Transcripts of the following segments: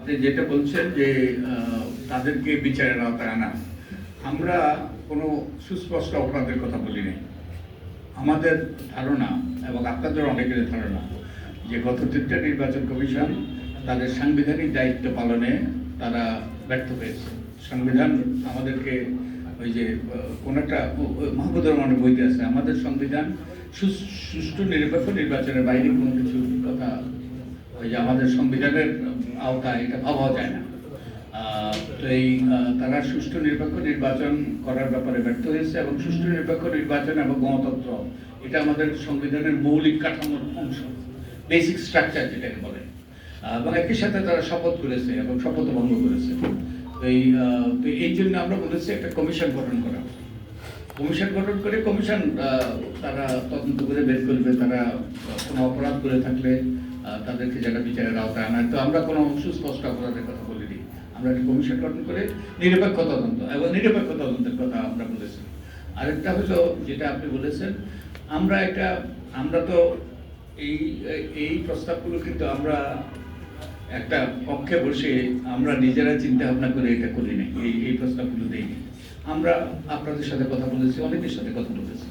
আপনি যেটা বলছেন যে তাদেরকে বিচারের আওতায় আনা, আমরা কোনো সুস্পষ্ট অপরাধের কথা বলি নাই। আমাদের ধারণা এবং আপনাদের অনেকের ধারণা যে গত তিনটা নির্বাচন কমিশন তাদের সাংবিধানিক দায়িত্ব পালনে তারা ব্যর্থ হয়েছে। সংবিধান আমাদেরকে ওই যে কোন একটা মাহমুদুর রহমানের বইতে আছে, আমাদের সংবিধান সুষ্ঠু নিরপেক্ষ নির্বাচনের বাইরে কোনো কিছু কথা ওই যে আমাদের সংবিধানের আওতায় এটা ভাবা যায় না। তো এই তারা সুষ্ঠু নিরপেক্ষ নির্বাচন করার ব্যাপারে ব্যর্থ হয়েছে এবং সুষ্ঠু নিরপেক্ষ নির্বাচন এবং গণতন্ত্র, এটা আমাদের সংবিধানের মৌলিক কাঠামোর অংশ বেসিক স্ট্রাকচার যেটাকে বলে। এবং একই সাথে তারা শপথ করেছে এবং শপথ ভঙ্গ করেছে। এই তো এই জন্য আমরা বলেছি একটা কমিশন গঠন করা। কমিশন গঠন করে কমিশন তারা তদন্ত করে বের করবে, তারা কোনো অপরাধ করে থাকলে তাদেরকে যারা বিচারের আওতায় আনা তো আমরা কোনো সুস্পষ্ট অপরাধের কথা বলিনি। আমরা একটা কমিশন গঠন করে নিরপেক্ষ তদন্ত এবং নিরপেক্ষ তদন্তের কথা আমরা বলেছি। আরেকটা হলো যেটা আপনি বলেছেন, আমরা এটা আমরা তো এই এই প্রস্তাবগুলো কিন্তু আমরা একটা পক্ষে বসে আমরা নিজেরা চিন্তা ভাবনা করে এটা করি নাই। এই এই প্রস্তাবগুলো দেইনি। আমরা আপনাদের সাথে কথা বলেছি, অনেকের সাথে কথা বলেছি।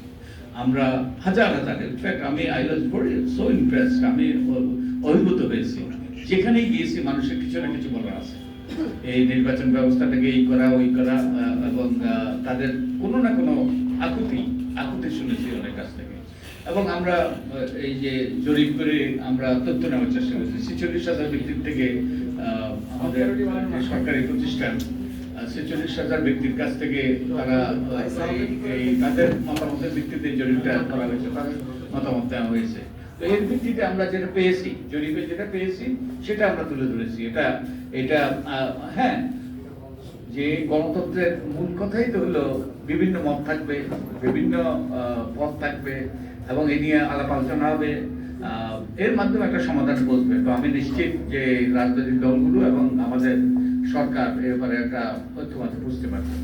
আমরা হাজার হাজার ইনফ্যাক্ট আমি I was very so impressed আমি অভিভূত হয়েছি। যেখানেই গিয়েছি, মানুষের কিছু না কিছু বলার আছে। এই নির্বাচন ব্যবস্থাটাকে এই করা, ওই করা এবং তাদের কোনো না কোনো আকুতি আকুতি শুনেছি অনেক কাছ থেকে। এবং আমরা এই যে জরিপ করে আমরা তথ্য নেওয়ার চেষ্টা করেছি। ছেচল্লিশ হাজার ব্যক্তির থেকে আমাদের সরকারি প্রতিষ্ঠান ছেচল্লিশ হাজার ব্যক্তির কাছ থেকে তারা, এই- তাদের মতামতের ভিত্তিতে জরিপটা করা হয়েছে মতামত দেওয়া হয়েছে। তো এর ভিত্তিতে আমরা যেটা পেয়েছি, জরিপে যেটা পেয়েছি, সেটা আমরা তুলে ধরেছি। এটা এটা হ্যাঁ যে গণতন্ত্রের মূল কথাই তো হলো বিভিন্ন মত থাকবে, বিভিন্ন পথ থাকবে, এবং এ নিয়ে আলাপ আলোচনা হবে। এর মাধ্যমে একটা সমাধান বসবে তো আমি নিশ্চিত যে রাজনৈতিক দলগুলো এবং আমাদের সরকার এর ব্যাপারে একটা ঐক্যমতে বুঝতে পারবে